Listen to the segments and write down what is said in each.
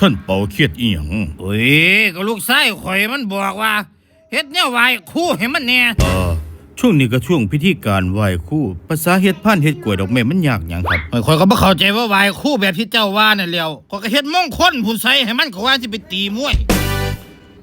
ท่านเป่าเครียดอีหยังโอ้ยก็ลูกชายข่อยมันบอกว่าเฮ็ดแนวไหวครู่ให้มันแหน่เออช่วงนี้ก็ช่วงพิธีการไหว้ครู่ ภาษาเฮ็ดผ่านเฮ็ดกล้วยดอกไม้มันยากหยังครับ ข่อยก็บ่เข้าใจว่าไหวครู่แบบที่เจ้าว่านั่นแหล้วข่อยก็เฮ็ดมงคลผู้ใส่ให้มันก็ว่าสิไปตีมวย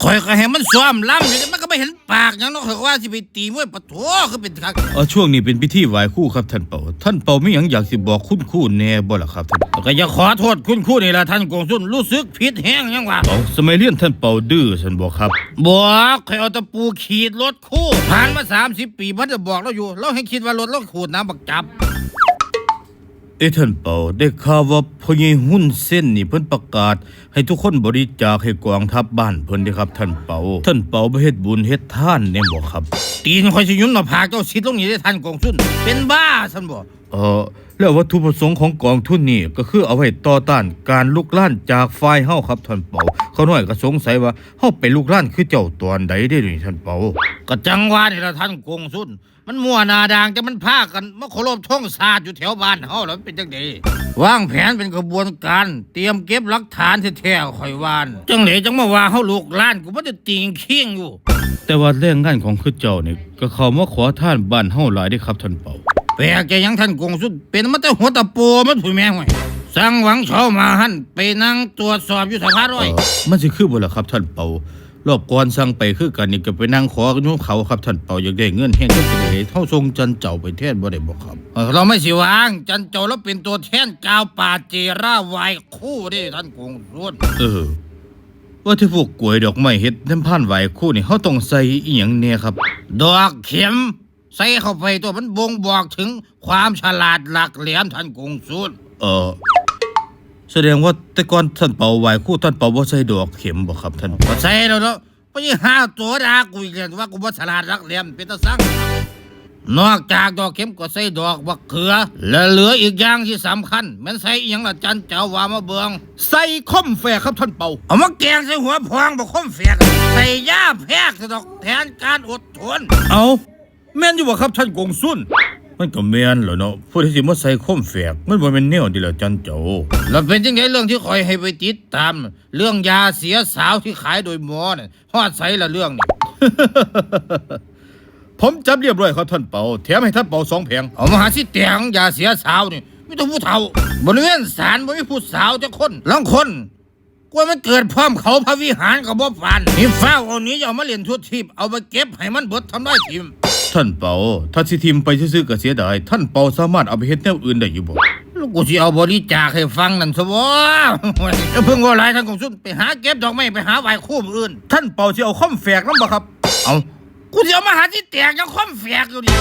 ข่อยก็ให้มันซ้อมล้ำอยู่แต่มันก็ไม่เห็นปากหยังเนาะข่อยก็ว่าสิไปตีมวยปะโถคือเป็นคักเออช่วงนี้เป็นพิธีไหว้ครู่ครับท่านเป่าท่านเป่ามีหยังอยากสิบอกคุณครู่แน่บ่ล่ะครับท่านก็อย่าขอโทษคุณครู่นี่ล่ะท่านกงสุนรู้สึกผิดแฮงยังว่าเป่าสมัยเรียนท่านเป่าดื้อฉันบอกครับบอกข่อยเอาตะปูขีดรถคู่ผ่านมา 30 ปีมันจะบอกเราอยู่ เราให้คิดว่ารถเราขูดน้ำบักจับ เอ้ท่านเป่าได้ข่าวว่าพ่อใหญ่หุ้นเส้นนี่เพิ่นประกาศ ให้ทุกคนบริจาคให้กองทัพบ้านเพิ่นเด้ครับ ท่านเป่าท่านเป่าบ่เฮ็ดบุญเฮ็ดทานแน่บ่ครับ ตีนข่อยสิยุ่นหน้าผากเจ้าสิทธิ์ลงนี่ได้ท่านกงสุนเป็นบ้าท่านบอกเออแล้ววัตถุประสงค์ของกองทุนนี่ก็คือเอาไว้ต่อต้านการลุกล้านจากฝ่ายเฮาครับท่านเปาเขาน้อยก็สงสัยว่าเฮาไปลุกล้านคือเจ้าตอนใดได้นี่ท่านเปา ก็จังหวะนี่ละท่านกงสุนมันมั่วหนาดางแต่มันพากันมาเคารพท่องศาสตร์อยู่แถวบ้านเฮาแล้วมันเป็นจังไดวางแผนเป็นกระบวนการ เตรียมเก็บหลักฐานแท้ๆข่อยวาน จังไหนจังมาว่าเฮาลูกล้านกูบ่ได้ติงเคียงอยู่ แต่ว่าแรงงานของคือเจ้านี่ก็เข้ามาขอทานบ้านเฮาหลายเด้ครับท่านเปา แปลกใจหยังท่านกงสุนเป็นมาแต่หัวตะปูมันถุยแม่งไว้สั่งหวังเฉามาหั่นไปนั่งตรวจสอบอยู่สภาร้อยเอ่อมันสิคือบ่ล่ะครับท่านเปา รอบก่อนสั่งไปคือกันนี่ก็ไปนั่งขอกันอยู่เขาครับท่านเปาอยากได้เงินแฮงจังได๋เฮาส่งจันเจ้าไปแทนบ่ได้บ่ครับเออเราไม่สิวาง จันเจ้าแล้วเป็นตัวแทนกาวป่าเจร่าวายคู่เด้ท่านกงสุนเออว่าที่พวกกล้วยดอกไม้เฮ็ดน้ำผ่านไหวคู่นี่เฮาต้องใส่อีหยังแน่ครับ ดอกเข็ม ใส่เข้าไปตัวมันบ่งบอกถึงความฉลาดหลักแหลมท่านกงสุนเออ แสดงว่าแต่ก่อนท่านเป่าไหวคู่ท่านเป่าบ่ใส่ดอกเข็มบ่ครับท่านก็ใส่แล้วเนาะไม่ใช่ห้าตัวดากูอีกแล้วว่ากูบ่ฉลาดหลักแหลมเป็นตาสังนอกจากดอกเข็มก็ใส่ดอกบักเขือ และเหลืออีกอย่างที่สำคัญมันใส่อีหยังละจันเจ้าว่ามาเบือง ใส่คมแฟครับท่านเป่า เอามาแกงใส่หัวพองบักคมเฟียกใส่ยาแพรกซะดอกแทนการอดทน เอาแม่นอยู่บ่ครับท่านกงสุน มันก็แม่นแหล้วเนาะผู้ที่สิมาใส่คอมแฟกมันบ่แม่นแนวเดีแล้วจันเจ้าแล้วเป็นยังไงเรื่องที่คอยให้ไปติดตาม เรื่องยาเสียสาวที่ขายโดยหมอเนี่ยฮอดใส่ละเรื่องนี่ ผมจับเรียบร้อยครับท่านเป่าแถมให้ท่านเป่าสองแผงเอามาหาสิแตงยาเสียสาวนี่ไม่ต้องผู้เฒ่าบริเวณศาลบ่มีผู้สาวจะคนลังคน กว่ามันเกิดพร้อมเขาพระวิหารกับบ่ฟันนี่ฟ้าวเอานี้อย่าเอามาเล่นทุดทิพย์เอาไปเก็บให้มันเบิดทำได้ทิมท่านเป่าถ้าสิทิมไปซื่อๆก็เสียดายท่านเป่าสามารถเอาไปเฮ็ดแนวอื่นได้อยู่บ่ลูกกูสิเอาบริจาคให้ฟังนั่นซะบ่จะเพิ่งว่าหลายทางของสุนไปหาเก็บดอกไม้ไปหาไหว้คู่ผู้อื่น ท่านเป่าสิเอาคอมแฟกนำบ่ครับ เอากูจะเอามาหาที่แตกยังคว่ำแฝกอยู่ดิ